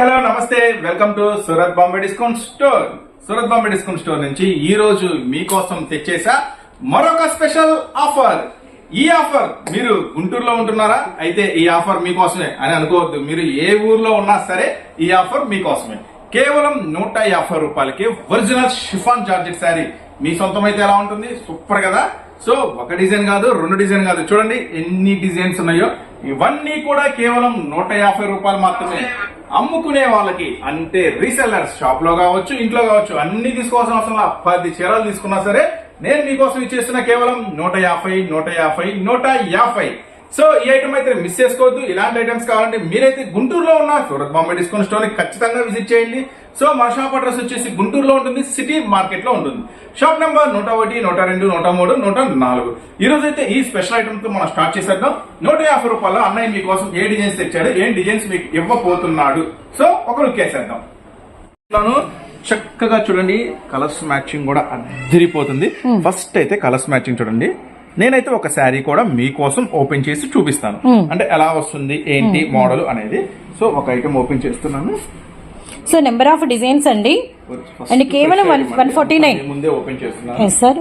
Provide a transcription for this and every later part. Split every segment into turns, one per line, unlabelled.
Hello నమస్తే. Welcome to Surat Bombay discount store. Surat Bombay discount store నుంచి ఈ రోజు మీకోసం తెచ్చేసా మరొక స్పెషల్ ఆఫర్. ఈ ఆఫర్ మీరు గుంటూరులో ఉంటున్నారా? అయితే ఈ ఆఫర్ మీకోసమే అని అనుకోవద్దు. మీరు ఏ ఊర్లో ఉన్నా సరే ఈ ఆఫర్ మీకోసమే. కేవలం నూట యాభై రూపాయలకి ఒరిజినల్ షిఫాన్ జార్జెట్ శారీ మీ సొంతం అయితే ఎలా ఉంటుంది? సూపర్ కదా. సో ఒక డిజైన్ కాదు రెండు డిజైన్ కాదు. చూడండి ఎన్ని డిజైన్స్ ఉన్నాయో. ఇవన్నీ కూడా కేవలం నూట యాభై రూపాయలు మాత్రమే అమ్ముకునే వాళ్ళకి అంటే రీసెల్లర్స్ షాప్లో కావచ్చు ఇంట్లో కావచ్చు అన్ని తీసుకోవాల్సిన అవసరం పది చీరలు తీసుకున్నా సరే నేను మీకోసం ఇచ్చేస్తున్న కేవలం నూట యాభై నూట యాభై నూట యాభై. సో ఈ ఐటమ్ అయితే మిస్ చేసుకోవద్దు. ఇలాంటి ఐటమ్స్ కావాలంటే మీరైతే గుంటూరులో ఉన్న సూరత్ బాంబే డిస్కౌంట్ స్టోర్ని ఖచ్చితంగా విజిట్ చేయండి. సో మా షాప్ అడ్రస్ వచ్చేసి గుంటూరులో ఉంటుంది సిటీ మార్కెట్లో ఉంటుంది. షాప్ నెంబర్ నూట ఒకటి నూట రెండు నూట మూడు నూట నాలుగు. ఈ రోజు అయితే ఈ స్పెషల్ ఐటమ్తో మనం స్టార్ట్ చేసేద్దాం. నూట యాభై రూపాయల అన్నయ్య మీకోసం ఏ డిజైన్స్ తెచ్చాడు ఏం డిజైన్స్ మీకు ఇవ్వబోతున్నాడు? సో ఒక లుక్ వేసేద్దాం. చక్కగా చూడండి కలర్స్ మ్యాచింగ్ కూడా అద్దరిపోతుంది. ఫస్ట్ అయితే కలర్స్ మ్యాచింగ్ చూడండి. నేనైతే ఒక శారీ కూడా మీకోసం ఓపెన్ చేసి చూపిస్తాను. అంటే ఎలా వస్తుంది ఏంటి మోడల్ అనేది. సో ఒక ఐటమ్ ఓపెన్ చేస్తున్నాను.
సో నెంబర్ ఆఫ్ డిజైన్స్ అండి. And కేవలం
item
149.
అండి. ముందే ఓపెన్ చేస్తున్నాను.
సార్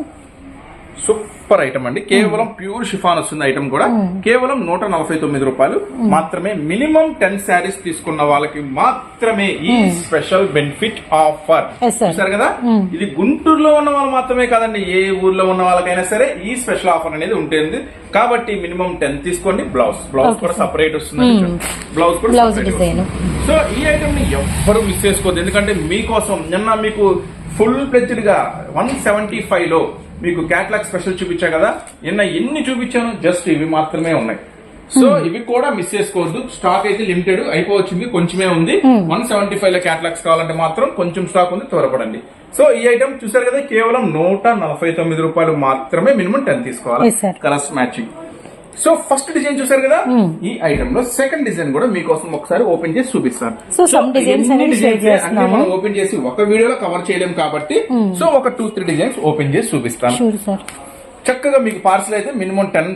సూపర్ ఐటమ్ అండి. కేవలం ప్యూర్ షిఫాన్ వస్తుంది ఐటమ్ కూడా. కేవలం నూట నలభై తొమ్మిది రూపాయలు. మాత్రమే మినిమం టెన్ శారీస్ తీసుకున్న వాళ్ళకి మాత్రమే ఈ స్పెషల్ బెనిఫిట్ ఆఫర్. చూసారు కదా? ఇది గుంటూరులో ఉన్న వాళ్ళు మాత్రమే కాదండి ఏ ఊర్లో ఉన్న వాళ్ళకైనా సరే ఈ స్పెషల్ ఆఫర్ అనేది ఉంటుంది. కాబట్టి మినిమం టెన్ తీసుకోండి. బ్లౌజ్ బ్లౌజ్ కూడా. సపరేట్ వస్తుంది. బ్లౌజ్ కూడా. సో ఈ ఐటమ్ని ఎవ్వరు మిస్ చేసుకోవద్దు. ఎందుకంటే మీకోసం నిన్న మీకు ఫుల్ ప్లెజ్డ్గా వన్ సెవెంటీ ఫైవ్లో మీకు క్యాట్లాగ్ స్పెషల్ చూపించా కదా? నిన్న ఎన్ని చూపించాను? జస్ట్ ఇవి మాత్రమే ఉన్నాయి. సో ఇవి కూడా మిస్ చేసుకోవద్దు. స్టాక్ అయితే లిమిటెడ్ అయిపోవచ్చింది కొంచెమే ఉంది. వన్ సెవెంటీ ఫైవ్లో క్యాట్లాగ్స్ కావాలంటే మాత్రం కొంచెం స్టాక్ ఉంది త్వరపడండి. సో ఈ ఐటమ్ చూసారు కదా కేవలం నూట నలభై తొమ్మిది రూపాయలు మాత్రమే మినిమం టెన్ తీసుకోవాలి. Colours matching so first design చూసారు కదా? ఈ ఐటమ్లో సెకండ్ డిజైన్ కూడా మీకోసం ఒకసారి ఓపెన్ చేసి చూపిస్తాను.
designs
అంటే. మనం ఓపెన్ చేసి ఒక వీడియోలో కవర్ చేయలేం కాబట్టి సో ఒక టూ త్రీ డిజైన్స్ ఓపెన్ చేసి చూపిస్తాను. చక్కగా మీకు పార్సల్ అయితే మినిమం టెన్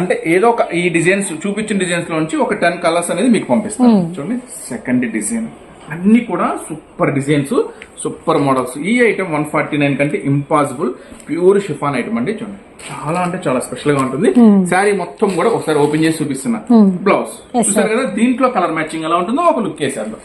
అంటే ఏదో ఒక ఈ డిజైన్స్ చూపించిన డిజైన్స్లో నుంచి ఒక టెన్ కలర్స్ అనేది మీకు పంపిస్తాను. చూడండి సెకండ్ డిజైన్ అన్ని కూడా సూపర్ డిజైన్స్ సూపర్ మోడల్స్. ఈ ఐటమ్ వన్ ఫార్టీ నైన్ కంటే ఇంపాసిబుల్. ప్యూర్ షిఫాన్ ఐటమ్ అండి చూడండి. చాలా అంటే చాలా స్పెషల్గా ఉంటుంది శారీ మొత్తం కూడా ఒకసారి ఓపెన్ చేసి చూపిస్తున్నా. బ్లౌజ్.
Yes,
చూసారు కదా దీంట్లో కలర్ మ్యాచింగ్ ఎలా ఉంటుందో ఒక లుక్ వేసేద్దాం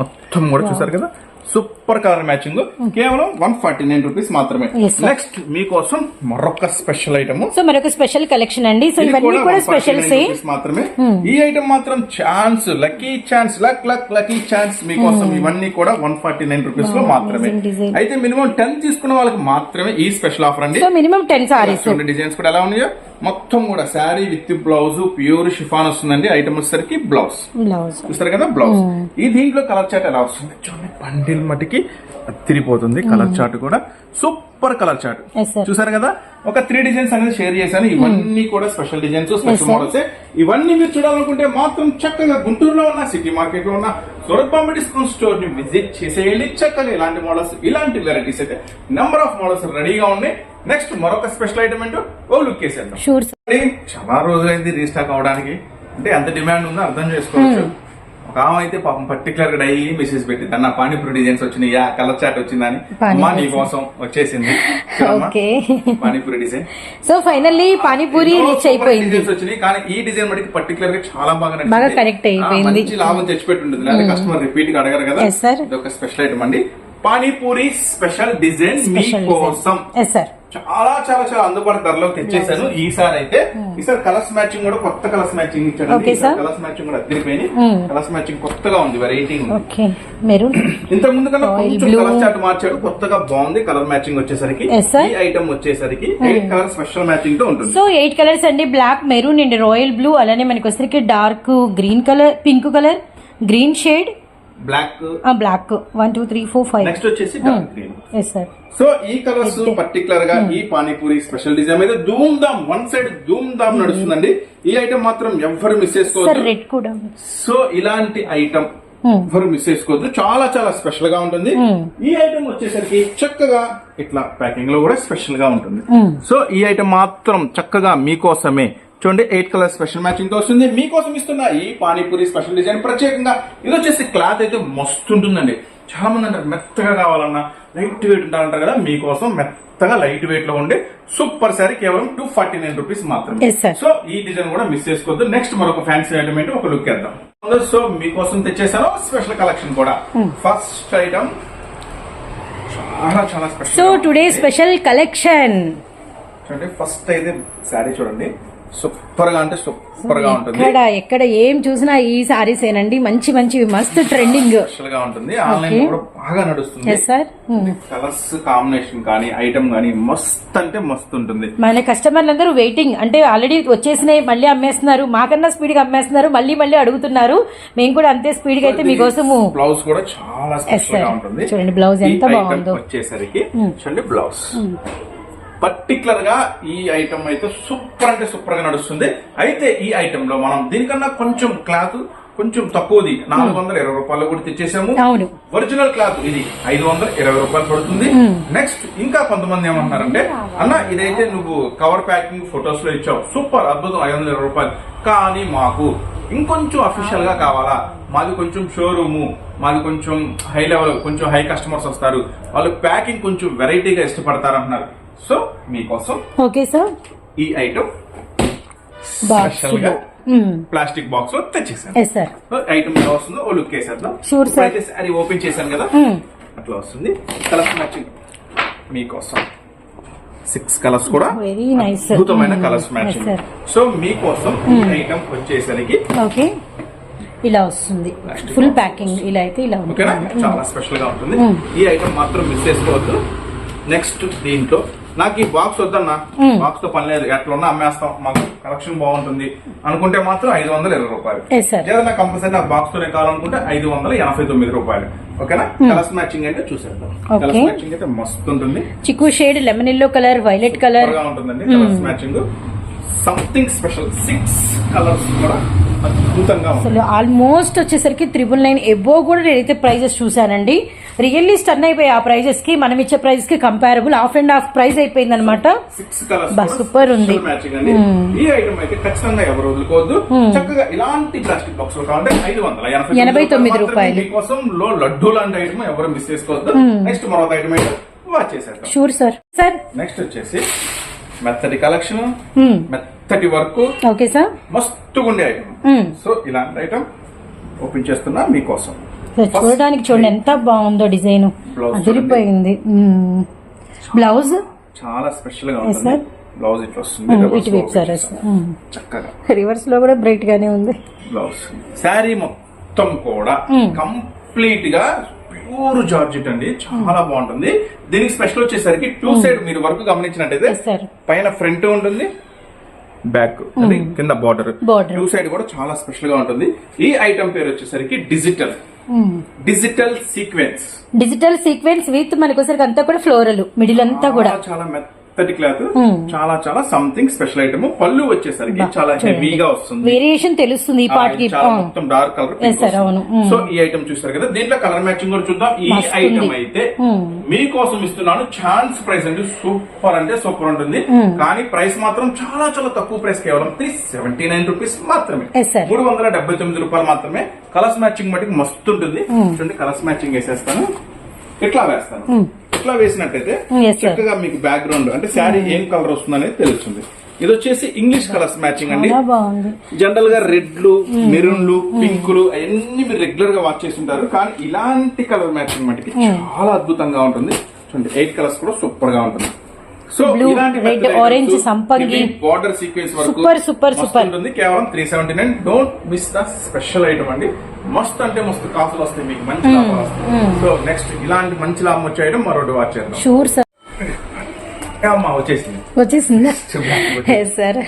మొత్తం కూడా చూసారు కదా? Super colour matching. కేవలం వన్ ఫార్టీ నైన్ రూపీస్ మాత్రమే. నెక్స్ట్ మీకోసం మరొక స్పెషల్ ఐటమ్
సో మరొక స్పెషల్ కలెక్షన్ అండి. సో ఇవన్నీ కూడా స్పెషల్స్
మాత్రమే. ఈ ఐటమ్ మాత్రం chance lucky chance luck luck lucky chance మీకోసం ఇవన్నీ కూడా వన్ ఫార్టీ నైన్ రూపీస్లో మాత్రమే. అయితే మినిమం టెన్ తీసుకున్న వాళ్ళకి మాత్రమే ఈ స్పెషల్ ఆఫర్ అండి.
మినిమం టెన్ సారీస్
డిజైన్స్ కూడా ఎలా ఉన్నాయో. మొత్తం కూడా sari with blouse pure chiffon వస్తుందండి. ఐటమ్ వచ్చేసరికి బ్లౌజ్.
బ్లౌజ్.
చూస్తారు కదా బ్లౌజ్. ఈ దీంట్లో కలర్ చాట్ ఎలా వస్తుంది? చూడండి బండిల్ మటుకి తిరిగిపోతుంది కలర్ చాట్ కూడా. Super colour
sir.
చూసారు కదా? ఒక త్రీ డిజైన్స్ అనేది షేర్ చేశాను. ఇవన్నీ కూడా స్పెషల్ డిజైన్స్ స్పెషల్. మోడల్స్ ఇవన్నీ మీరు చూడాలనుకుంటే మాత్రం చక్కగా గుంటూరులో ఉన్న సిటీ మార్కెట్లో ఉన్న సూరత్ బాంబే డిస్కౌంట్ స్టోర్ని విజిట్ చేసేయండి. చక్కగా ఇలాంటి మోడల్స్ ఇలాంటి వెరైటీస్ అయితే నెంబర్ ఆఫ్ మోడల్స్ రెడీగా ఉన్నాయి. నెక్స్ట్ మరొక స్పెషల్ ఐటమ్ ఏంటో ఓ లుక్ అండి, చాలా రోజులైంది రీస్టాక్ అవడానికి. అంటే ఎంత డిమాండ్ ఉందో అర్థం చేసుకోవచ్చు. ఒక ఆమె అయితే పాపం పర్టికులర్గా డైలీ మెసేజ్ పెట్టింది. అన్న పానీపూరి డిజైన్స్ వచ్చినాయి? కలర్ చాట్ వచ్చిందని. అమ్మా నీ కోసం వచ్చేసింది. Panipuri design
so finally panipuri reach అయిపోయింది.
డిజైన్స్ వచ్చినాయి. కానీ ఈ డిజైన్ మటుకు పర్టికులర్గా చాలా బాగా నచ్చింది.
బాగా connect అయిపోయింది.
మంచి లాభం తెచ్చిపెట్టి ఉంటుంది కస్టమర్ రిపీట్గా అడగరు కదా. ఇది ఒక స్పెషల్ ఐటమ్ అండి. పానీపూరి స్పెషల్ డిజైన్
స్పెషల్
మీకోసం.
ఎస్ సార్
చాలా చాలా చాలా అందుబాటు ధరలో తెచ్చేసాను ఈసారి అయితే ఈసారి కలర్స్ మ్యాచింగ్ కూడా కొత్త కలర్స్ మ్యాచింగ్ ఇచ్చాడు. కలర్స్ మ్యాచింగ్ కూడా అద్దరిపోయింది కలర్స్ మ్యాచింగ్ కొత్తగా ఉంది వెరైటీ ఇంతకు ముందు కన్నా కొంచెం. కలర్ చార్ట్ మార్చాడు. కొత్తగా బాగుంది కలర్ మ్యాచింగ్ వచ్చేసరికి. ఈ ఐటమ్ వచ్చేసరికి ఎయిట్ కలర్ స్పెషల్ మ్యాచింగ్తో ఉంటుంది.
సో ఎయిట్ కలర్స్ అండి. Black maroon and royal blue అలానే మనకి వచ్చరికి dark green colour pink colour green shade
black
black one two three four five
next వచ్చేసి dark green
yes sir
so ఈ colours పర్టికులర్గా ఈ పానీపూరి స్పెషల్ డిజైన్ మీద ధూమ్ Dham one side ధూమ్ దామ్ నడుస్తుందండి. ఈ ఐటమ్ మాత్రం ఎవ్వరు మిస్ చేసుకోవద్దు.
రెడ్ కూడా
సో ఇలాంటి ఐటమ్ ఎవరు మిస్ చేసుకోవద్దు. చాలా చాలా స్పెషల్గా ఉంటుంది. ఈ ఐటమ్ వచ్చేసరికి చక్కగా ఇట్లా ప్యాకింగ్లో కూడా స్పెషల్గా ఉంటుంది. సో ఈ ఐటమ్ మాత్రం చక్కగా మీకోసమే చూడండి ఎయిట్ కలర్ స్పెషల్ మ్యాచింగ్తో వస్తుంది. మీకోసం ఇస్తున్న ఈ పానీపూరి స్పెషల్ డిజైన్ ప్రత్యేకంగా ఇది వచ్చేసి క్లాత్ అయితే మస్తు ఉంటుందండి. చాలా మంది అంటారు మెత్తగా కావాలన్నా లైట్ వెయిట్ ఉంటారంటారు కదా మీకోసం మెత్తగా లైట్ వెయిట్లో ఉండే సూపర్ సారీ కేవలం టూ ఫార్టీ నైన్ రూపీస్ మాత్రమే. సో ఈ డిజైన్ కూడా మిస్ చేసుకోవద్దు. నెక్స్ట్ మరొక ఫ్యాన్సీ ఐటమ్ ఏంటి ఒక లుక్ వేద్దాం. సో మీకోసం తెచ్చేసాను స్పెషల్ కలెక్షన్ కూడా. ఫస్ట్ ఐటమ్ చాలా చాలా
so
special
today special collection
చూడండి ఫస్ట్ అయితే శారీ చూడండి. సూపర్గా అంటే సూపర్గా ఉంటుంది.
ఎక్కడ ఎక్కడ ఏం చూసినా ఈ సారీస్ ఏనండి. మంచి మంచి మస్తు ట్రెండింగ్
స్పెషల్గా ఉంటుంది. ఆన్లైన్ కూడా బాగా నడుస్తుంది.
ఎస్ సార్
కలర్స్ కాంబినేషన్ కానీ ఐటమ్ కానీ మస్త్ అంటే మస్త్ ఉంటుంది.
మన కస్టమర్లు అందరూ వెయిటింగ్ అంటే ఆల్రెడీ వచ్చేసినాయి మళ్ళీ అమ్మేస్తున్నారు. మాకన్నా స్పీడ్గా అమ్మేస్తున్నారు. మళ్ళీ మళ్ళీ అడుగుతున్నారు. మేము కూడా అంతే స్పీడ్గా అయితే మీకోసము.
బ్లౌజ్ కూడా చాలా స్పెషల్. గా ఉంటుంది.
చూడండి,
ఈ
ఎంత బాగుందో.
వచ్చేసరికి చూడండి బ్లౌజ్ పర్టికులర్గా ఈ ఐటమ్ అయితే సూపర్ అంటే సూపర్గా నడుస్తుంది. అయితే ఈ ఐటమ్లో మనం దీనికన్నా కొంచెం క్లాత్ కొంచెం తక్కువది. నాలుగు వందల ఇరవై రూపాయలు కూడా తెచ్చేసాము. ఒరిజినల్ క్లాత్ ఇది ఐదు వందల ఇరవై రూపాయలు పడుతుంది. నెక్స్ట్ ఇంకా కొంతమంది ఏమంటున్నారంటే అన్న ఇదైతే నువ్వు కవర్ ప్యాకింగ్ ఫొటోస్లో ఇచ్చావు. సూపర్ అద్భుతం ఐదు వందల ఇరవై రూపాయలు. కానీ మాకు ఇంకొంచెం అఫీషియల్గా కావాలా? మాది కొంచెం షోరూము మాది కొంచెం హై లెవెల్ కొంచెం హై కస్టమర్స్ వస్తారు. వాళ్ళు ప్యాకింగ్ కొంచెం వెరైటీగా ఇష్టపడతారు అంటున్నారు సో మీకోసం
ఓకే సార్.
ఈ ఐటమ్ స్పెషల్గా ప్లాస్టిక్ బాక్స్లో తెచ్చేసాను. ఐటమ్ ఎలా వస్తుందో ఓ లుక్ వేసేద్దాం. అది ఓపెన్ చేశాను కదా. అట్లా వస్తుంది. కలర్స్ మ్యాచింగ్ మీకోసం. సిక్స్ కలర్స్ కూడా
వెరీ నైస్
అద్భుతమైన కలర్స్ మ్యాచింగ్. సో మీకోసం ఈ ఐటమ్ వచ్చేసరికి
ఓకే. ఇలా వస్తుంది. ఫుల్. ప్యాకింగ్ ఇలా అయితే ఇలా
ఓకేనా?
ఉంటుంది.
చాలా స్పెషల్గా ఉంటుంది. ఈ ఐటమ్ మాత్రం మిస్ చేసుకోవద్దు. నెక్స్ట్ దీంట్లో నాకు ఈ బాక్స్ వద్దన్నా. బాక్స్తో పని లేదు. ఎట్లా ఉన్నా అమ్మేస్తాం. మాకు కలెక్షన్ బాగుంటుంది. అనుకుంటే మాత్రం ఐదు వందల ఇరవై రూపాయలు. ఏదైనా కంపల్సరీ నాకు బాక్స్ తోనే కావాలనుకుంటే ఐదు వందల ఎనభై తొమ్మిది రూపాయలు. ఓకేనా? కలర్స్ మ్యాచింగ్ అంటే చూసేద్దాం. కలర్స్ మ్యాచింగ్ అయితే మస్తు ఉంటుంది.
చిక్కు shade lemon yellow colour violet colour.
ఉంటుందండి. Colours matching something special six colours కూడా
అసలు ఆల్మోస్ట్ వచ్చేసరికి త్రిబుల్ నైన్ ఎబో కూడా నేనైతే ప్రైజెస్ చూసానండి రియల్లీ స్టన్ అయిపోయి ఆ ప్రైజెస్కి మనం ఇచ్చే ప్రైస్కి comparable half and half price అయిపోయింది అనమాట super ఉంది.
మ్యాచింగ్ అండి. ఈ ఐటమ్ అయితే ఖచ్చితంగా ఎవరు వదులుకోవద్దు. చక్కగా ఇలాంటి ప్లాస్టిక్ బాక్స్ కావాలంటే ఐదు వందల
ఎనభై తొమ్మిది రూపాయలు.
మీకోసం లో లడ్డు లాంటి ఐటమ్ ఎవరు మిస్ చేసుకోవద్దు. నెక్స్ట్ మరొక ఐటమ్ అయితే వాచ్ చేసేద్దాం.
షూర్ సార్ సార్
నెక్స్ట్ వచ్చేసి మెత్తటి కలెక్షన్ మెత్తటి వర్క్
ఓకే సార్
మస్తుగా ఉండే ఐటమ్ సో ఇలాంటి ఐటమ్ ఓపెన్ చేస్తున్నా మీకోసం.
చూడడానికి చూడండి ఎంత బాగుందో డిజైన్ అదిరిపోయింది. బ్లౌజ్
చాలా
స్పెషల్గా
ఉంటుంది.
sir.
బ్లౌజ్ ఇట్లా వస్తుంది
సార్
చేస్తాం. చక్కగా.
రివర్స్లో కూడా బ్రైట్ గానే ఉంది.
బ్లౌజ్ శారీ మొత్తం కూడా కంప్లీట్గా ప్యూర్ జార్జెట్ అండి. చాలా బాగుంటుంది. దీనికి స్పెషల్ వచ్చేసరికి టూ సైడ్ మీరు వర్క్ గమనించినట్టయితే
సార్
పైన ఫ్రంట్ ఉంటుంది. బ్యాక్ అది కింద బార్డర్. టూ సైడ్ కూడా చాలా స్పెషల్గా ఉంటుంది. ఈ ఐటమ్ పేరు వచ్చేసరికి digital digital sequence
digital sequence with మనకి అంతా కూడా ఫ్లోరల్ మిడిల్ అంతా కూడా.
చాలా మెత్తటి క్లాత్ చాలా చాలా సంథింగ్ స్పెషల్ ఐటమ్ పళ్ళు వచ్చేసరికి చాలా హెవీగా వస్తుంది.
వేరియేషన్ తెలుస్తుంది ఈ పాటికి
మొత్తం డార్క్ కలర్. సో ఈ ఐటమ్ చూస్తారు కదా. దీంట్లో కలర్ మ్యాచింగ్ కూడా చూద్దాం. ఈ ఐటమ్. అయితే మీకోసం ఇస్తున్నాను. ఛాన్స్ ప్రైస్ అండి. సూపర్ అంటే సూపర్ ఉంటుంది. కానీ ప్రైస్ మాత్రం చాలా చాలా తక్కువ ప్రైస్ కేవలం త్రీ సెవెంటీ నైన్ రూపీస్ మాత్రమే. మూడు వందల డెబ్బై తొమ్మిది రూపాయలు మాత్రమే. కలర్స్ మ్యాచింగ్ మటుకు మస్తు ఉంటుంది. చూడండి కలర్స్ మ్యాచింగ్ వేసేస్తాను. ఇట్లా వేస్తాను? ఇట్లా వేసినట్టయితే. చక్కగా మీకు బ్యాక్గ్రౌండ్ అంటే శారీ ఏం కలర్ వస్తుంది అనేది తెలుస్తుంది. ఇది వచ్చేసి ఇంగ్లీష్ కలర్స్ మ్యాచింగ్ అండి. జనరల్గా రెడ్లు మెరూన్లు పింకులు అవన్నీ మీరు రెగ్యులర్గా వాచ్ చేస్తుంటారు. కానీ ఇలాంటి కలర్ మ్యాచింగ్ మటుకి చాలా అద్భుతంగా ఉంటుంది. చూడండి ఎయిట్ కలర్స్ కూడా సూపర్గా ఉంటుంది. సో
Blue, red, orange, సంపంగి.
బార్డర్ సీక్వెన్స్
super,
మస్తు
super.
ఉంటుంది. కేవలం three seventy nine don't miss the special item అండి. మస్తు అంటే మస్తు కాసులు వస్తాయి మీకు మంచి లాభాలు వస్తాయి. సో నెక్స్ట్ ఇలాంటి మంచి లాభం వచ్చే ఐటమ్ మరొకటి వాచ్ చేద్దాం.
షూర్ సార్
అమ్మా వచ్చేసింది.
వచ్చేసిందా? Sir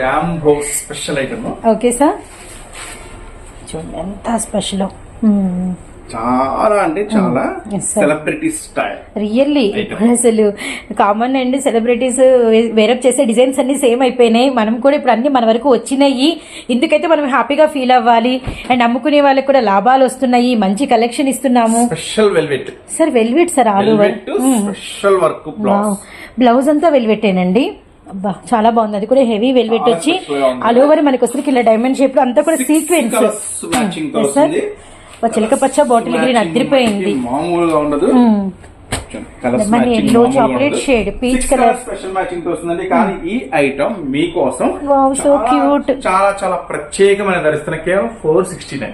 bamboo special item
okay sir చూడండి ఎంత స్పెషల్
చాలా అంటే చాలా
Yes, sir.
Celebrity style
really అసలు కామన్ అండి సెలబ్రిటీస్ వేరప్ చేసే డిజైన్స్ అన్ని సేమ్ అయిపోయినాయి. మనం కూడా ఇప్పుడు అన్ని మన వరకు వచ్చినాయి. ఇందుకైతే మనం హ్యాపీగా ఫీల్ అవ్వాలి. అండ్ అమ్ముకునే వాళ్ళకి కూడా లాభాలు వస్తున్నాయి. మంచి కలెక్షన్ ఇస్తున్నాము.
Special velvet
sir velvet sir all over
special work blouse
అంతా వెల్వెట్టేనండి అబ్బా చాలా బాగుంది. అది కూడా హెవీ వెల్వెట్ వచ్చి. ఆల్ ఓవర్ మనకి వస్తుంది. ఇలా డైమండ్ షేప్లో అంతా కూడా
సీక్వెన్స్తో వస్తుంది.
చిలక పచ్చ బాటిల్ గ్రీన్ అదిరిపోయింది.
మామూలుగా ఉండదు.
chocolate shade, peach colour.
Special matching వస్తుందండి. కానీ ఈ ఐటమ్ మీకోసం. చాలా చాలా ప్రత్యేకమైన ధరిస్తున్న కేవలం ఫోర్ సిక్స్టీ నైన్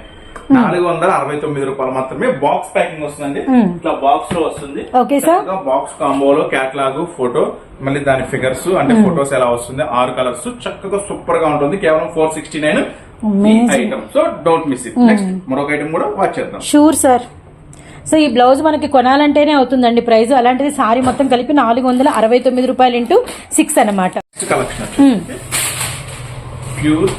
నాలుగు వందల అరవై తొమ్మిది రూపాయలు మాత్రమే బాక్స్ ప్యాకింగ్ వస్తుందండి. ఇట్లా బాక్స్లో వస్తుంది.
Okay, sir.
బాక్స్ కాంబోలో క్యాట్లాగ్ ఫోటో మళ్ళీ దాని ఫిగర్స్ అంటే ఫొటోస్ ఎలా వస్తుంది ఆరు కలర్స్ చక్కగా సూపర్గా ఉంటుంది. కేవలం four sixty nine. Item so don't miss it next మరొక ఐటమ్ కూడా వాచ్ చేద్దాం.
షూర్ సార్ సో ఈ బ్లౌజ్ మనకి కొనాలంటేనే అవుతుందండి ప్రైస్ అలాంటిది సారీ మొత్తం కలిపి నాలుగు వందల అరవై తొమ్మిది రూపాయలు ఇంటూ సిక్స్ అనమాట
కలెక్షన్ ప్యూర్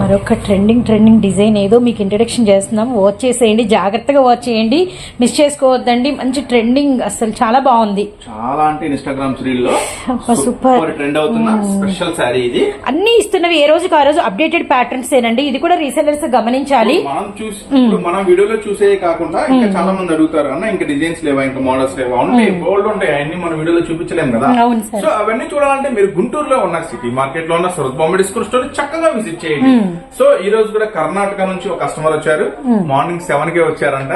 మరొక ట్రెండింగ్ ట్రెండింగ్ డిజైన్ ఏదో మీకు ఇంట్రడక్షన్ చేస్తున్నాం. వాచ్ చేసేయండి జాగ్రత్తగా వాచ్ చేయండి. మిస్ చేసుకోవద్దండి. మంచి ట్రెండింగ్ అసలు చాలా బాగుంది.
చాలా అంటే ఇన్స్టాగ్రామ్ రీల్లో
అబ్బా, super.
సూపర్ ట్రెండ్ అవుతున్న స్పెషల్ శారీ ఇది.
అన్ని ఇస్తున్నవి ఏ రోజుకి ఆ రోజు అప్డేటెడ్ ప్యాటర్న్స్ ఏనండి. ఇది కూడా రీసెలర్స్ గమనించాలి.
మనం చూసి ఇప్పుడు మనం వీడియోలో చూసే కాకుండా ఇంకా చాలా మంది అడుగుతారు అన్న ఇంకా డిజైన్స్ లేవా ఇంకా మోడల్స్ లేవా? ఉంటాయి బోల్డ్ ఉంటాయి అన్ని మనం వీడియోలో చూపించలేం కదా.
అవును సార్.
సో అవన్నీ చూడాలంటే మీరు గుంటూరులో ఉన్న సిటీ మార్కెట్లో ఉన్న సూరత్ బాంబే డిస్కౌంట్ స్టోర్ చక్కగా విజిట్ చేయండి. సో ఈ రోజు కూడా కర్ణాటక నుంచి ఒక కస్టమర్ వచ్చారు. మార్నింగ్ సెవెన్ కే వచ్చారంట.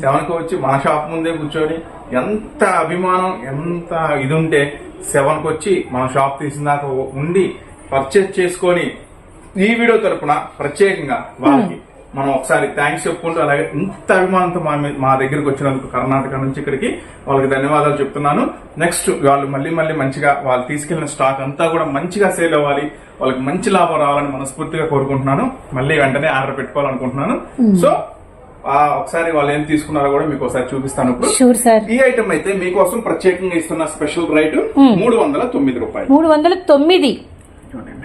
సెవెన్కి వచ్చి మన షాప్ ముందే కూర్చొని ఎంత అభిమానం ఎంత ఇది ఉంటే సెవెన్కి వచ్చి మన షాప్ తీసిన దాకా ఉండి పర్చేస్ చేసుకొని ఈ వీడియో తరపున ప్రత్యేకంగా వాళ్ళకి మనం ఒకసారి థ్యాంక్స్ చెప్పుకుంటూ అలాగే ఇంత అభిమానంతో మా మీ- మా దగ్గరికి వచ్చినందుకు కర్ణాటక నుంచి ఇక్కడికి వాళ్ళకి ధన్యవాదాలు చెప్తున్నాను. నెక్స్ట్ వాళ్ళు మళ్ళీ మళ్ళీ మంచిగా వాళ్ళు తీసుకెళ్ళిన స్టాక్ అంతా కూడా మంచిగా సేల్ అవ్వాలి. వాళ్ళకి మంచి లాభం రావాలని మనస్ఫూర్తిగా కోరుకుంటున్నాను. మళ్ళీ వెంటనే ఆర్డర్ పెట్టుకోవాలనుకుంటున్నాను. సో ఆ ఒకసారి వాళ్ళు ఏం తీసుకున్నారో కూడా మీకు ఒకసారి చూపిస్తాను ఇప్పుడు.
షూర్ సార్
ఈ ఐటమ్ అయితే మీకోసం ప్రత్యేకంగా ఇస్తున్న స్పెషల్ రైట్ మూడు వందల తొమ్మిది రూపాయలు.
మూడు వందల తొమ్మిది.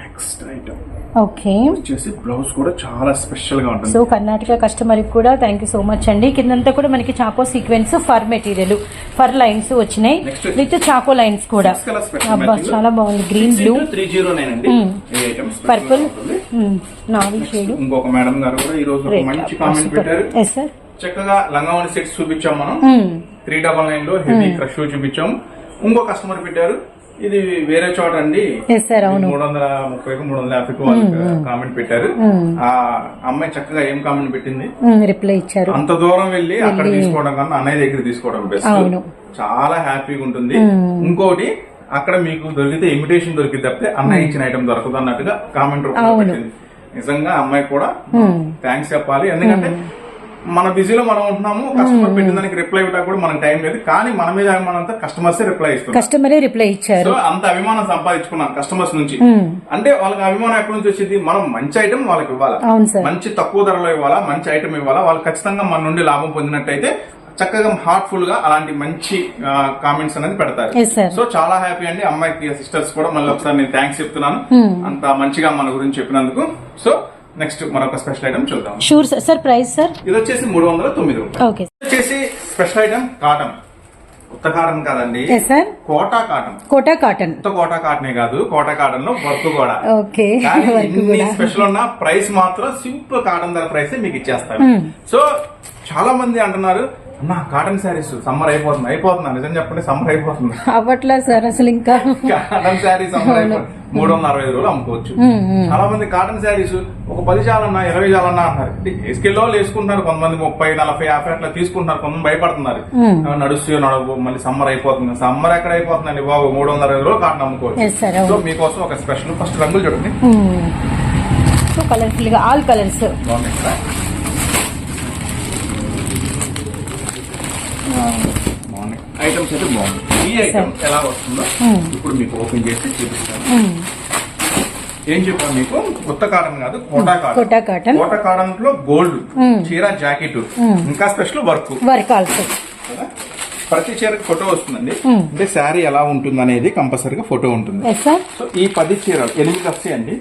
నెక్స్ట్ ఐటమ్
ఓకే
వచ్చేసి బ్లౌజ్ కూడా చాలా స్పెషల్గా ఉంటుంది.
సో కర్ణాటక కస్టమర్ కూడా థ్యాంక్ యూ సో మచ్ అండి. కిందంతా కూడా మనకి choco sequence for material for lines వచ్చినాయి. విత్ చాకో లైన్స్ కూడా. అబ్బా. చాలా బాగుంది. Green blue
three zero nine అండి. పర్పుల్గా ఉంటుంది.
నావీ షేడ్
ఇంకొక మేడం గారు కూడా ఈ రోజు మంచి కామెంట్ పెట్టారు.
సార్
చక్కగా లంగావని సెట్స్ చూపించాం మనం. త్రీ డబల్ నైన్లో హెవీ క్రష్ చూపించాం. ఇంకో కస్టమర్ పెట్టారు. ఇది వేరే చోట అండి. మూడు వందల ముప్పై మూడు వందల వాళ్ళు కామెంట్ పెట్టారు. ఆ అమ్మాయి చక్కగా ఏం కామెంట్ పెట్టింది?
రిప్లై ఇచ్చారు.
అంత దూరం వెళ్ళి అక్కడ తీసుకోవడం కన్నా అన్నయ్య దగ్గర తీసుకోవడం బెస్ట్. చాలా హ్యాపీగా ఉంటుంది. ఇంకోటి అక్కడ మీకు దొరికితే ఇమిటేషన్ దొరికితే తప్పితే అన్నయ్య ఇచ్చిన ఐటమ్ దొరకదు అన్నట్టుగా కామెంట్ రూపంలో. పెట్టింది. నిజంగా అమ్మాయి కూడా థ్యాంక్స్ చెప్పాలి. ఎందుకంటే మన బిజీలో మనం ఉంటున్నాము కస్టమర్ పెట్టిన దానికి రిప్లై ఇవ్వడానికి కూడా మనకు టైం లేదు. కానీ మన మీద అభిమానం అంతా కస్టమర్స్ రిప్లై ఇస్తున్నారు.
కస్టమరే రిప్లై ఇచ్చారు.
సో అంత అభిమానం సంపాదించుకున్నాం కస్టమర్స్ నుంచి. అంటే వాళ్ళకి అభిమానం ఎక్కడి నుంచి వచ్చింది? మనం మంచి ఐటమ్ వాళ్ళకి ఇవ్వాలా? మంచి తక్కువ ధరలో ఇవ్వాలా? మంచి ఐటమ్ ఇవ్వాలా? వాళ్ళు ఖచ్చితంగా మన నుండి లాభం పొందినట్టయితే చక్కగా హార్ట్ఫుల్గా అలాంటి మంచి కామెంట్స్ అనేది పెడతారు. సో చాలా హ్యాపీ అండి. అమ్మాయికి సిస్టర్స్ కూడా మళ్ళీ ఒకసారి నేను థ్యాంక్స్ చెప్తున్నాను. అంత మంచిగా మన గురించి చెప్పినందుకు. సో నెక్స్ట్ మరొక స్పెషల్ ఐటమ్ చూద్దాం.
Sure sir sir price sir
ఇది వచ్చేసి మూడు వందల తొమ్మిది రూపాయలు.
ఓకే
ఇది వచ్చేసి స్పెషల్ ఐటమ్ కాటన్. కొత్త కాటన్ కాదండి. కోటా కాటన్.
కోటా కాటన్.
కొత్త కోటా కాటనే కాదు కోటా కాటన్లో వర్క్ కూడా.
ఓకే
స్పెషల్ ఉన్న ప్రైస్ మాత్రం సింపుల్ కాటన్ ధర ప్రైస్ మీకు ఇచ్చేస్తాను. సో చాలా మంది అంటున్నారు అన్న కాటన్ శారీస్ సమ్మర్ అయిపోతుంది అయిపోతుందా నిజం చెప్పండి సమ్మర్ అయిపోతుంది.
అవ్వట్లా సార్ అసలు ఇంకా?
కాటన్ శారీస్ సమ్మర్ అయిపోతుంది. మూడు వందల అరవై రోజులు అమ్ముకోవచ్చు. చాలా మంది కాటన్ శారీస్ ఒక పది చాలన్నా ఇరవై చాలన్నా అంటారు ఎస్కెల్లో వేసుకుంటున్నారు. కొంతమంది ముప్పై నలభై యాభై అట్లా తీసుకుంటున్నారు. కొంతమంది భయపడుతున్నారు. నడుస్తూ నడవు మళ్ళీ సమ్మర్ అయిపోతుంది. సమ్మర్ ఎక్కడ అయిపోతుందండి బాబు? మూడు వందల అరవై రోజులు కాటన్ అమ్ముకోవచ్చు. సో మీకోసం ఒక స్పెషల్ ఫస్ట్ రంగులు చూడండి.
సో కలర్ఫుల్గా ఆల్ కలర్స్
బాగున్నాయి కదా? బాగున్నాయి ఐటమ్స్ అయితే బాగుంది ఈ ఐటమ్ ఎలా వస్తుందో ఇప్పుడు మీకు ఓపెన్ చేసి చూపిస్తాను. ఏం చెప్పాను మీకు? కొత్త కాటన్ కాదు కోటా కాటన్.
కోటా కాటన్.
కోట కాటన్లో గోల్డ్ చీర జాకెట్ ఇంకా స్పెషల్ వర్క్.
Work also.
ప్రతి చీరకు ఫోటో వస్తుందండి. అంటే శారీ ఎలా ఉంటుంది అనేది కంపల్సరీగా ఫోటో ఉంటుంది. సో ఈ పది చీరలు ఎనిమిది వస్తాయండి.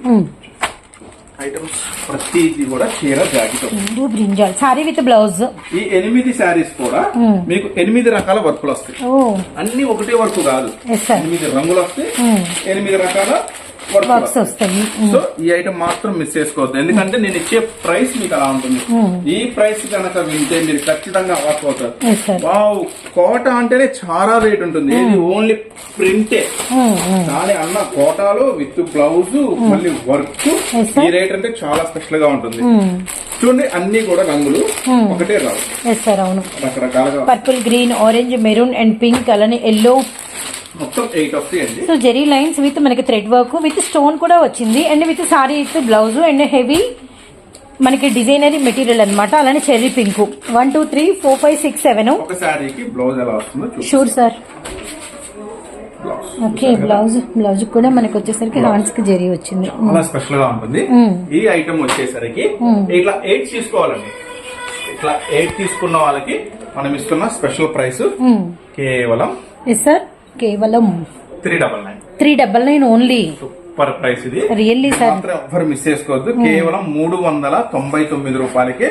ఐటమ్స్ ప్రతిది కూడా చీర jacket.
Brinjal. Sari with blouse.
ఈ ఎనిమిది శారీస్ కూడా మీకు ఎనిమిది రకాల వర్కులు వస్తాయి. అన్ని ఒకటే వర్క్ కాదు. ఎనిమిది రంగులు వస్తాయి. ఎనిమిది రకాల
వర్క్స్ వస్తాయి.
సో ఈ ఐటమ్ మాత్రం మిస్ చేసుకోవద్దు. ఎందుకంటే నేను ఇచ్చే ప్రైస్ మీకు అలా ఉంటుంది. ఈ ప్రైస్ కనుక వింటే మీరు ఖచ్చితంగా వర్క్ అవుతారు. వావ్ కోట అంటేనే చాలా రేట్ ఉంటుంది. ఇది ఓన్లీ ప్రింటే కానీ అన్న కోటాలో విత్ బ్లౌజ్ మళ్ళీ వర్క్. ఈ రేట్ అంటే చాలా స్పెషల్గా ఉంటుంది. చూడండి అన్ని కూడా రంగులు ఒకటే రావు. రకరకాలుగా.
Purple green orange maroon and pink అలానే ఎల్లో
మొత్తం ఎయిట్ వస్తాయి అండి.
సో జెరీ లైన్స్ విత్ మనకి థ్రెడ్ వర్క్ విత్ స్టోన్ కూడా వచ్చింది. And with sari with blouse and heavy మనకి డిజైనరీ మెటీరియల్ అన్నమాట. అలానే cherry pink. One two three four five six seven sure sir okay blouse blouse కూడా మనకి వచ్చేసరికి హ్యాండ్స్కి జెరీ వచ్చింది.
చాలా స్పెషల్గా ఉంటుంది. ఈ ఐటమ్ వచ్చేసరికి ఇట్లా ఎయిట్ తీసుకోవాలండి. ఇట్లా ఎయిట్ తీసుకున్న వాళ్ళకి మనం ఇస్తున్న స్పెషల్ ప్రైస్ కేవలం
ఎస్ సార్ కేవలం
three double nine
three double nine only
super price ఇది.
రియల్లీ సార్
ఎవ్వరు మిస్ చేసుకోవద్దు. కేవలం మూడు వందల తొంభై తొమ్మిది రూపాయలకి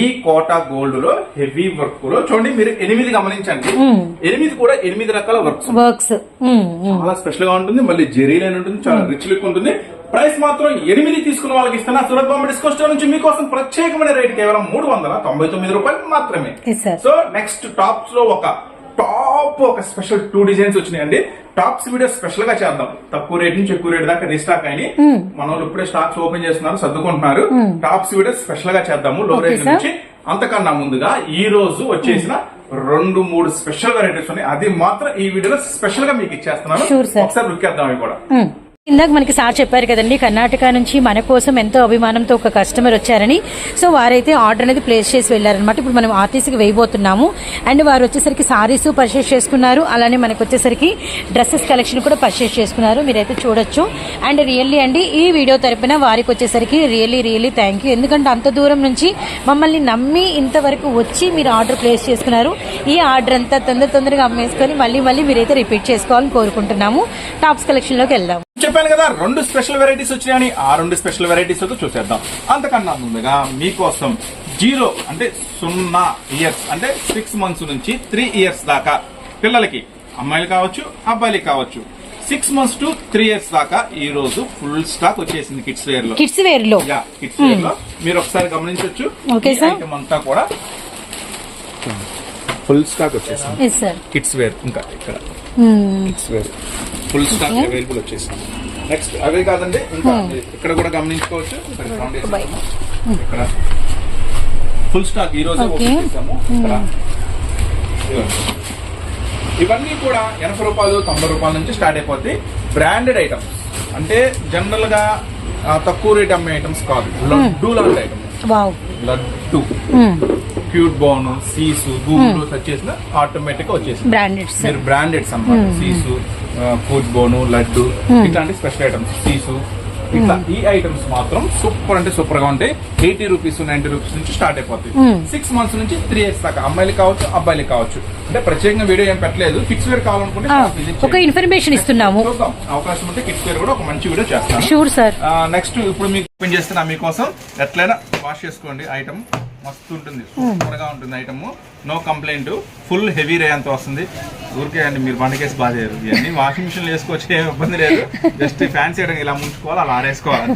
ఈ కోటా గోల్డ్లో హెవీ వర్క్లో చూడండి మీరు ఎనిమిది గమనించండి. ఎనిమిది కూడా ఎనిమిది రకాల వర్క్స్
వర్క్స్
చాలా స్పెషల్గా ఉంటుంది. మళ్ళీ జెరీ లైన్ ఉంటుంది చాలా రిచ్ లుక్ ఉంటుంది. ప్రైస్ మాత్రం ఎనిమిది తీసుకున్న వాళ్ళకి ఇస్తున్నా సూరత్ బాంబే డిస్కౌంట్ స్టోర్ నుంచి మీకోసం ప్రత్యేకమైన రేట్ కేవలం మూడు వందల తొంభై తొమ్మిది రూపాయలు మాత్రమే. సో నెక్స్ట్ టాప్స్లో ఒక టాప్ ఒక స్పెషల్ టూ డిజైన్స్ వచ్చినాయండి. టాప్స్ వీడియో స్పెషల్గా చేద్దాం. తక్కువ రేట్ నుంచి ఎక్కువ రేట్ దాకా రీస్టాక్ అయినాయి. మన వాళ్ళు ఇప్పుడే స్టాక్స్ ఓపెన్ చేస్తున్నారు సర్దుకుంటున్నారు. టాప్స్ వీడియో స్పెషల్గా చేద్దాము లో రేట్. నుంచి. అంతకన్నా ముందుగా ఈ రోజు వచ్చేసిన రెండు మూడు స్పెషల్ వెరైటీస్ ఉన్నాయి. అది మాత్రం ఈ వీడియోలో స్పెషల్గా మీకు ఇచ్చేస్తున్నాను. ఒకసారి లుక్ చేద్దాం అవి కూడా.
ఇందాక మనకి సార్ చెప్పారు కదండి కర్ణాటక నుంచి మన కోసం ఎంతో అభిమానంతో ఒక కస్టమర్ వచ్చారని. సో వారైతే ఆర్డర్ అనేది ప్లేస్ చేసి వెళ్ళారనమాట ఇప్పుడు మనం ఆర్టీసీకి వేయబోతున్నాము. అండ్ వారు వచ్చేసరికి సారీస్ పర్చేస్ చేసుకున్నారు. అలానే మనకు వచ్చేసరికి డ్రెస్సెస్ కలెక్షన్ కూడా పర్చేస్ చేసుకున్నారు. మీరైతే చూడొచ్చు. అండ్ రియల్లీ అండి ఈ వీడియో తరపున వారికి వచ్చేసరికి రియల్లీ రియల్లీ థ్యాంక్ యూ ఎందుకంటే అంత దూరం నుంచి మమ్మల్ని నమ్మి ఇంతవరకు వచ్చి మీరు ఆర్డర్ ప్లేస్ చేసుకున్నారు. ఈ ఆర్డర్ అంతా తొందర తొందరగా అమ్మేసుకొని మళ్ళీ మళ్ళీ మీరైతే రిపీట్ చేసుకోవాలని కోరుకుంటున్నాము. టాప్స్ కలెక్షన్లోకి వెళ్దాం.
చెప్పాను కదా రెండు స్పెషల్ వెరైటీస్ వచ్చినాయని ఆ రెండు స్పెషల్ వెరైటీస్ అయితే చూసేద్దాం. అంతకన్నా ముందుగా మీకోసం జీరో అంటే సున్నా ఇయర్స్ అంటే సిక్స్ మంత్స్ నుంచి త్రీ ఇయర్స్ దాకా పిల్లలకి అమ్మాయిలు కావచ్చు అబ్బాయిలకి కావచ్చు six months to three years దాకా ఈ రోజు ఫుల్ స్టాక్ వచ్చేసింది కిడ్స్ వేర్లో.
కిడ్స్ వేర్లో.
యా కిడ్స్ వేర్లో. మీరు ఒకసారి గమనించవచ్చు అంతా కూడా ఫుల్ స్టాక్ వచ్చేసింది. కిడ్స్ వేర్ ఇంకా ఇక్కడ. Kids wear full stock available వచ్చేసింది. నెక్స్ట్ అవే కాదండి ఇంకా ఇక్కడ కూడా గమనించుకోవచ్చు. ఇక్కడ ఫుల్ స్టాక్ ఈ రోజు. ఇక్కడ. ఇవన్నీ కూడా ఎనభై రూపాయలు తొంభై రూపాయల నుంచి స్టార్ట్ అయిపోతాయి బ్రాండెడ్ ఐటమ్స్ అంటే జనరల్గా తక్కువ రేట్ అమ్మే ఐటమ్స్ కాదు. లడ్డు లాంటి ఐటమ్స్
వావ్
లడ్డు. క్యూట్ బోన్ సీసు గూగుల్ సెర్చ్ చేసిన ఆటోమేటిక్గా వచ్చేసింది
బ్రాండెడ్ సార్
మీరు బ్రాండెడ్స్ అన్నమాట సీసు కూట్ బోను లడ్డు ఇట్లాంటి స్పెషల్ ఐటమ్స్ సీసు ఇట్లా ఈ ఐటమ్స్ మాత్రం సూపర్ అంటే సూపర్గా ఉంటాయి. ఎయిటీ రూపీస్ నైన్టీ రూపీస్ నుంచి స్టార్ట్ అయిపోతాయి. సిక్స్ మంత్స్ నుంచి త్రీ ఇయర్స్ దాకా అమ్మాయిలు కావచ్చు అబ్బాయిలు కావచ్చు. అంటే ప్రత్యేకంగా వీడియో ఏం పెట్టలేదు. ఫిక్స్ వేర్ కావాలనుకుంటే
ఒక. ఇన్ఫర్మేషన్ ఇస్తున్నాము.
అవకాశం ఉంటే కిడ్స్ వేర్ కూడా ఒక మంచి వీడియో చేస్తాను.
షూర్ సార్
నెక్స్ట్ ఇప్పుడు మీకు ఓపెన్ చేస్తున్నా మీకోసం ఎట్లయినా వాష్ చేసుకోండి ఐటమ్ మస్తు ఉంటుంది. సూపర్గా ఉంటుంది item. No complaint. Full heavy రే అంత వస్తుంది. ఊరికే అండి మీరు బండకేసి బాధేయరు ఇవన్నీ వాషింగ్ మిషన్ వేసుకోవచ్చు ఏం ఇబ్బంది లేదు. జస్ట్ ఫ్యాన్సీ ఐటమ్ ఇలా ముంచుకోవాలి అలా ఆరేసుకోవాలి.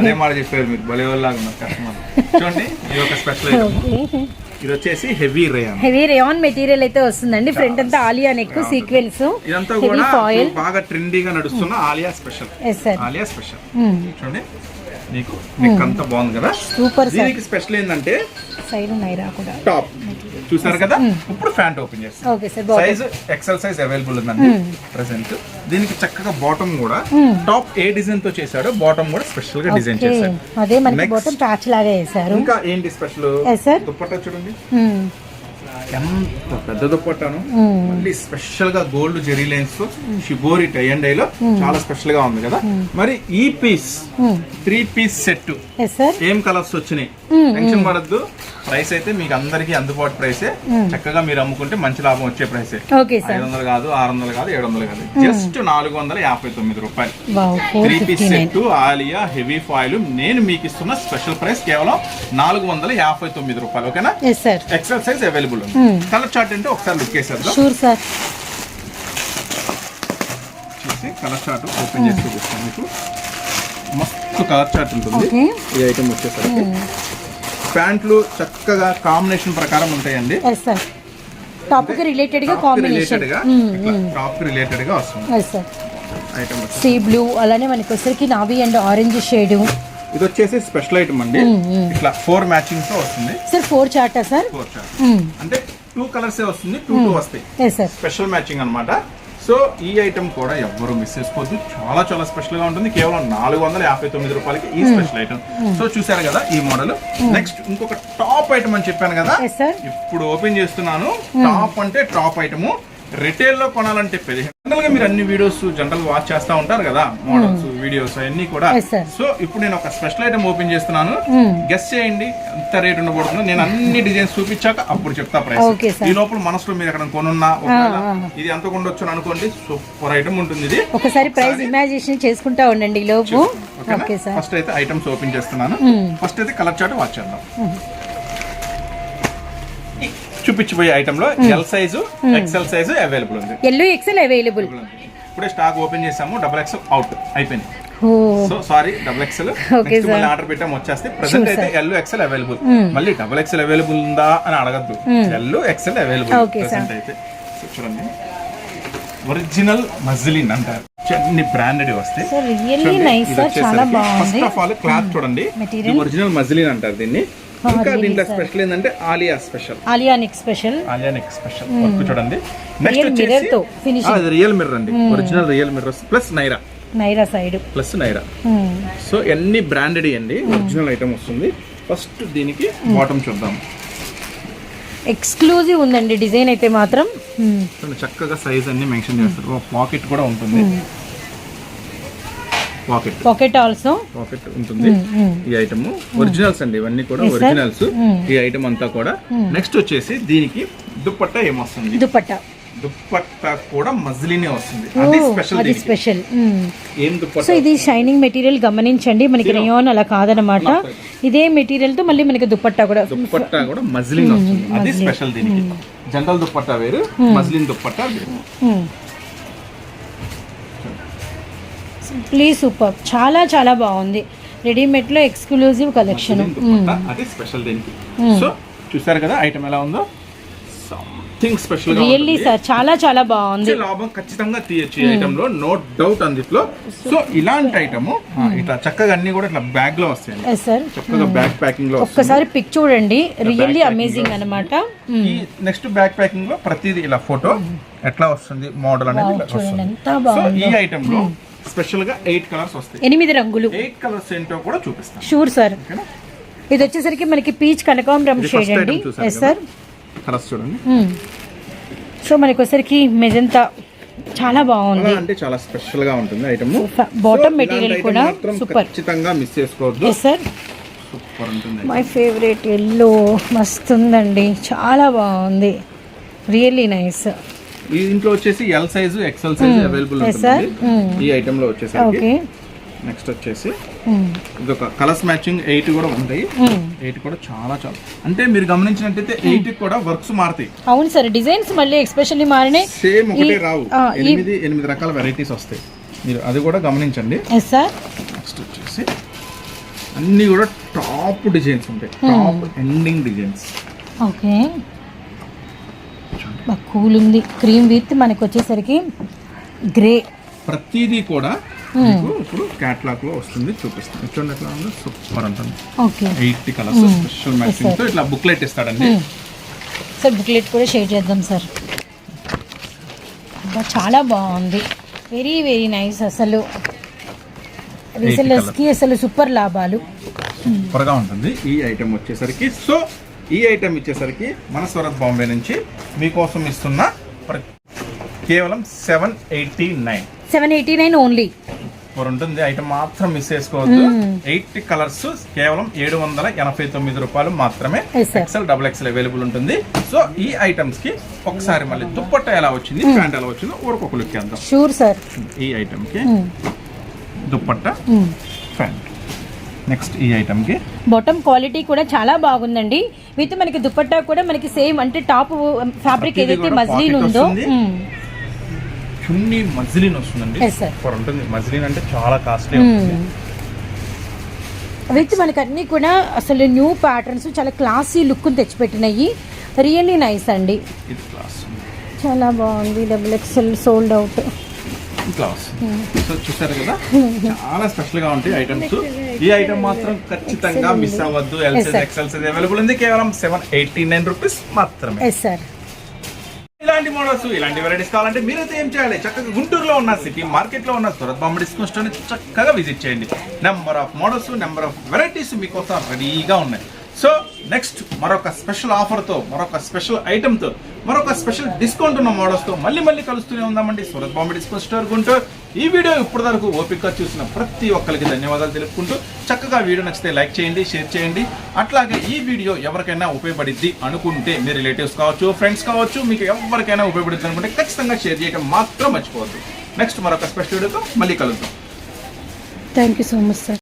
అదే మాట చెప్పారు మీరు. భలే వాళ్ళగా ఉన్నారు కస్టమర్ చూడండి ఇది ఒక స్పెషల్ ఐటమ్. ఇది వచ్చేసి హెవీ రే అన్న
హెవీ రేయాన్ మెటీరియల్ అయితే వస్తుందండి. ఫ్రంట్ అంతా ఆలియా నెక్ సీక్వెన్స్.
ఇదంతా కూడా బాగా ట్రెండీగా నడుస్తున్న ఆలియా స్పెషల్. ఆలియా స్పెషల్. చూడండి. మీకు నెక్ అంతా బాగుంది కదా?
సూపర్
దీనికి స్పెషల్ ఏంటంటే
సైడ్ నైరా కూడా.
టాప్. చూసారు కదా? ఇప్పుడు ప్యాంట్ ఓపెన్ చేస్తాం. సైజ్ ఎక్సెల్ సైజ్ అవైలబుల్ ఉందండి ప్రెసెంట్. దీనికి చక్కగా బాటమ్ కూడా. టాప్ ఏ డిజైన్తో చేశాడో బాటమ్ కూడా స్పెషల్గా డిజైన్ చేశాడు.
అదే మనకి. బొట్టం ప్యాచ్ లాగా వేసారు
ఇంకా ఏంటి స్పెషల్. దుప్పట్టా చూడండి. ఎంత పెద్ద దుప్పట్టాను మళ్ళీ స్పెషల్గా gold zari lines shibori tie and డైలో చాలా స్పెషల్గా ఉంది కదా. మరి ఈ పీస్ త్రీ పీస్ సెట్ ఏం కలర్స్ వచ్చినాయి? టెన్షన్ పడద్దు. ప్రైస్ అయితే మీకు అందరికి అందుబాటు ప్రైసే. చక్కగా మీరు అమ్ముకుంటే మంచి లాభం వచ్చే ప్రైసే. ఐదు వందలు కాదు ఆరు వందలు కాదు ఏడు వందలు కాదు జస్ట్ నాలుగు వందల యాభై తొమ్మిది రూపాయలు. Three piece set Alia heavy foil. నేను మీకు ఇస్తున్న స్పెషల్ ప్రైస్ కేవలం నాలుగు వందల యాభై తొమ్మిది రూపాయలు. ఓకేనా? ఎక్సెల్ సైజ్ అవైలబుల్ ఉంది. కలర్ చార్ట్ అంటే ఒకసారి లుక్ వేసేద్దాం
షూర్ సార్
చూసి కలర్ చార్ట్ ఓపెన్ చేసి చూపిస్తాను మీకు. మస్తు కలర్ చార్ట్ ఉంటుంది. ఈ ఐటమ్ వచ్చేసరికి. ప్యాంట్లు చక్కగా కాంబినేషన్ ప్రకారం ఉంటాయండి.
టాప్కి రిలేటెడ్గా కాంబినేషన్
టాప్ రిలేటెడ్గా వస్తుంది. ఐటమ్
సీ బ్లూ అలానే మనకి వచ్చరికి నావీ అండ్ ఆరెంజ్ షేడ్
ఇది వచ్చేసి స్పెషల్ ఐటమ్ అండి. ఇట్లా ఫోర్ మ్యాచింగ్తో వస్తుంది.
సార్ ఫోర్ చార్టా సార్?
ఫోర్ చార్ట్ అంటే టూ కలర్స్ వస్తుంది టూ టూ వస్తాయి. స్పెషల్ మ్యాచింగ్ అన్నమాట. సో ఈ ఐటమ్ కూడా ఎవ్వరు మిస్ చేసుకోవద్దు. చాలా చాలా స్పెషల్గా ఉంటుంది. కేవలం నాలుగు వందల యాభై తొమ్మిది రూపాయలకి ఈ స్పెషల్ ఐటమ్ సో చూసారు కదా ఈ మోడల్ నెక్స్ట్ ఇంకొక టాప్ ఐటమ్ అని చెప్పాను కదా. ఇప్పుడు ఓపెన్ చేస్తున్నాను. టాప్ అంటే టాప్ ఐటమ్ రిటైల్లో కొనాలంటే పదిహేను జనరల్గా మీరు అన్ని వీడియోస్ జనరల్ వాచ్ చేస్తా ఉంటారు కదా మోడల్స్ వీడియోస్ అన్ని కూడా.
Yes, sir.
సో ఇప్పుడు నేను ఒక స్పెషల్ ఐటమ్ ఓపెన్ చేస్తున్నాను. గెస్ చేయండి ఎంత రేట్ ఉండబోతుందో. నేను అన్ని డిజైన్స్ చూపించాక అప్పుడు చెప్తా
Okay,
ప్రైస్
sir.
ఈ లోపల మనసులో మీరు ఎక్కడ కొనున్నా ఒకవేళ ఇది ఎంత ఉండొచ్చు అని అనుకోండి సూపర్ ఐటమ్ ఉంటుంది ఇది.
ఒకసారి ప్రైస్ ఇమాజినేషన్ చేసుకుంటా ఉండండి ఈ లోపు. ఓకే సార్
ఫస్ట్ అయితే ఐటమ్స్ ఓపెన్ చేస్తున్నాను. ఫస్ట్ అయితే కలర్ చార్ట్ వాచ్ చేద్దాం. చూపించబోయే ఐటమ్లో L size XL size available ఉంది.
ఎల్లో ఎక్సెల్ అవైలబుల్
ఇప్పుడే స్టాక్ ఓపెన్ చేసాము డబుల్ ఎక్సెల్ అవుట్ అయిపోయింది. So sorry double XL. మళ్ళీ ఆర్డర్ పెట్టాము వచ్చేస్తే ప్రెసెంట్ అయితే ఎల్ ఎక్సెల్ అవైలబుల్ మళ్ళీ డబుల్ ఎక్సెల్ అవైలబుల్ ఉందా అని అడగద్దు. L XL available. ప్రెసెంట్ అయితే. చూడండి. ఒరిజినల్ మజిలిన్ అంటారు. అన్ని బ్రాండెడ్ వస్తాయి ఫస్ట్ ఆఫ్ ఆల్ క్లాత్ చూడండి. ఒరిజినల్ మజిలిన్ అంటారు దీన్ని. ఇంకా దీంట్లో. స్పెషల్ ఏంటంటే Alia special
Alia neck special
Alia neck special work చూడండి. నెక్స్ట్. వచ్చేసి రియల్ మిర్రర్ అండి. Original real mirror plus Naira
Naira side
plus Naira so ఎన్ని బ్రాండెడ్ అండి? ఒరిజినల్ ఐటమ్ వస్తుంది. ఫస్ట్ దీనికి బాటమ్ చూద్దాం.
ఎక్స్క్లూజివ్ ఉందండి డిజైన్ అయితే మాత్రం.
చక్కగా సైజ్ అన్ని మెన్షన్ చేస్తారు. పాకెట్ కూడా ఉంటుంది. పాకెట్
పాకెట్ ఆల్సో
పాకెట్ ఉంటుంది. ఈ ఐటమ్. ఒరిజినల్స్ అండి ఇవన్నీ కూడా. ఒరిజినల్స్ ఈ ఐటమ్ అంతా కూడా. నెక్స్ట్ వచ్చేసి దీనికి దుప్పట్టా ఏమొస్తుంది?
దుపట్టా
దుప్పట్టా కూడా మజిలీనే వస్తుంది. అది స్పెషల్
అది స్పెషల్
ఏం
సో
దుప్పట్టా
ఇది షైనింగ్ మెటీరియల్ గమనించండి. మనకి రేయాన్ అలా కాదనమాట ఇదే మెటీరియల్తో మళ్ళీ మనకి దుపట్టా కూడా
దుప్పట్టా కూడా మజిలిన్ వస్తుంది. అది స్పెషల్ దీనికి. జనరల్ దుప్పట్టా వేరు మజిలిన్ దుప్పట్టా వేరు.
ప్లీజ్ సూపర్ చాలా చాలా బాగుంది. రెడీమేడ్లో ఎక్స్క్లూజివ్ కలెక్షన్
అది స్పెషల్ దీనికి? సో చూసారు కదా ఐటమ్ ఎలా ఉందో? Something special
really. సార్ చాలా చాలా బాగుంది.
లాభం ఖచ్చితంగా తీయచ్చు ఈ ఐటమ్లో. నో డౌట్ అందులో సో ఇలాంటి ఐటమ్ ఇట్లా చక్కగా అన్ని కూడా ఇట్లా బ్యాగ్లో వస్తాయి
సార్
చక్కగా బ్యాగ్ ప్యాకింగ్లో
ఒక్కసారి పిక్ చూడండి. రియల్లీ అమేజింగ్ అనమాట
నెక్స్ట్ ప్యాకింగ్లో ప్రతిదీ ఇలా ఫోటో ఎట్లా వస్తుంది? మోడల్ అనేది ఈ ఐటమ్లో స్పెషల్గా ఎయిట్ కలర్స్ వస్తాయి.
ఎనిమిది రంగులు.
ఎయిట్ కలర్స్ ఏంటో కూడా చూపిస్తాను.
షూర్ సార్
ఓకేనా?
ఇది వచ్చేసరికి మనకి పీచ్ కనకాంబరం
ఇది
షేడ్ అండి. ఎస్ సార్
కలర్స్ చూడండి.
సో మనకి వచ్చేసరికి మెజంతా చాలా బాగుంది.
అంటే చాలా స్పెషల్గా ఉంటుంది ఐటమ్.
బాటమ్ మెటీరియల్ కూడా సూపర్
ఖచ్చితంగా మిస్ చేసుకోవద్దు.
ఎస్ సార్
సూపర్ ఉంటుంది.
మై ఫేవరెట్ ఎల్లో మస్తు ఉందండి చాలా బాగుంది. రియల్లీ నైస్
ఈ ఇంట్లో వచ్చేసి L size XL size available. ఉంటుంది ఈ ఐటమ్లో వచ్చేసరికి. నెక్స్ట్ వచ్చేసి ఇది ఒక కలర్స్ మ్యాచింగ్ ఎయిట్ కూడా ఉంటాయి. ఎయిట్ కూడా చాలా చాలా. అంటే మీరు గమనించినట్టయితే ఎయిట్ కూడా వర్క్స్ మారుతాయి.
అవును సార్ డిజైన్స్ మళ్ళీ ఎక్స్పెషల్లీ మారినాయి.
సేమ్ ఒకటే రావు. ఎనిమిది ఎనిమిది రకాల వెరైటీస్ వస్తాయి. మీరు అది కూడా గమనించండి. నెక్స్ట్ వచ్చేసి అన్ని కూడా టాప్ డిజైన్స్ ఉంటాయి. టాప్ ఎండింగ్ డిజైన్స్
ఓకే బాగా కూల్ ఉంది. క్రీమ్ విత్ మనకి వచ్చేసరికి గ్రే.
ప్రతిదీ కూడా మీకు ఇప్పుడు క్యాట్లాగ్లో వస్తుంది చూపిస్తాను. చూడండి ఎట్లా ఉందో సూపర్ ఉంటుంది
ఓకే.
ఎయిటీ కలర్స్ స్పెషల్ మ్యాచింగ్తో ఇట్లా బుక్లెట్ ఇస్తాడండి.
సార్ బుక్లెట్ కూడా షేర్ చేద్దాం సార్ చాలా బాగుంది. వెరీ వెరీ నైస్ అసలు. రీసెల్లర్స్కి అసలు సూపర్ లాభాలు.
సూపర్గా ఉంటుంది. ఈ ఐటెం వచ్చేసరికి సో ఈ ఐటెం ఇచ్చేసరికి మన సూరత్ బాంబే నుంచి మీకోసం ఇస్తున్న కేవలం seven eighty nine
seven eighty nine only
ఉంటుంది ఐటమ్ మాత్రం మిస్ చేసుకోవద్దు. ఎయిట్ కలర్స్ కేవలం ఏడు వందల ఎనభై తొమ్మిది రూపాయలు మాత్రమే. ఎక్సెల్ డబుల్ ఎక్సెల్ అవైలబుల్ ఉంటుంది. సో ఈ ఐటమ్స్కి ఒకసారి మళ్ళీ దుప్పట్ట ఎలా వచ్చింది ప్యాంట్ ఎలా వచ్చిందో ఊరకొక లుక్ వేద్దాం
షూర్ సార్
ఈ ఐటమ్కి దుప్పట్ట ప్యాంట్. నెక్స్ట్ ఈ ఐటమ్కి.
బాటమ్ క్వాలిటీ కూడా చాలా బాగుందండి. విత్ మనకి దుపట్టా కూడా మనకి సేమ్ అంటే టాప్ ఫ్యాబ్రిక్
ప్రతిదీ
ఏదైతే మజ్లీన్ ఉందో.
చున్నీ మజ్లిన్ వస్తుందండి. సూపర్ ఉంటుంది మజ్లిన్ అంటే చాలా కాస్ట్లీ
విత్ మనకి అన్నీ కూడా అసలు న్యూ ప్యాటర్న్స్ చాలా క్లాసీ లుక్ తెచ్చిపెట్టినాయి. రియల్లీ నైస్ అండి. చాలా బాగుంది. Double XL sold out
class so చూసారు కదా? చాలా స్పెషల్గా ఉంటాయి ఐటమ్స్ ఈ ఐటమ్ మాత్రం ఖచ్చితంగా మిస్ అవ్వద్దు. ఎల్సెస్. ఎక్సెల్స్ అవైలబుల్ ఉంది. కేవలం సెవెన్ ఎయిటీ నైన్ రూపీస్ మాత్రమే ఇలాంటి మోడల్స్ ఇలాంటి వెరైటీస్ కావాలంటే మీరైతే ఏం చేయాలి? చక్కగా గుంటూరులో ఉన్న సిటీ మార్కెట్లో ఉన్న సూరత్ బాంబే డిస్కౌంట్ స్టోర్ చక్కగా విజిట్ చేయండి. Number of models number of varieties మీకోసం రెడీగా ఉన్నాయి. సో నెక్స్ట్ మరొక స్పెషల్ ఆఫర్తో మరొక స్పెషల్ ఐటమ్తో మరొక స్పెషల్ డిస్కౌంట్ ఉన్న మోడల్స్తో మళ్ళీ మళ్ళీ కలుస్తూనే ఉందామండి. Surat Bombay discount store Guntur. ఈ వీడియో ఇప్పటి వరకు ఓపిక చూసిన ప్రతి ఒక్కరికి ధన్యవాదాలు తెలుపుకుంటూ చక్కగా వీడియో నచ్చితే లైక్ చేయండి షేర్ చేయండి. అట్లాగే ఈ వీడియో ఎవరికైనా ఉపయోగపడిద్ది అనుకుంటే మీ రిలేటివ్స్ కావచ్చు ఫ్రెండ్స్ కావచ్చు మీకు ఎవరికైనా ఉపయోగపడుతుంది అనుకుంటే ఖచ్చితంగా షేర్ చేయడం మాత్రం మర్చిపోవద్దు. నెక్స్ట్ మరొక స్పెషల్ వీడియోతో మళ్ళీ కలుద్దాం.
Thank you so much sir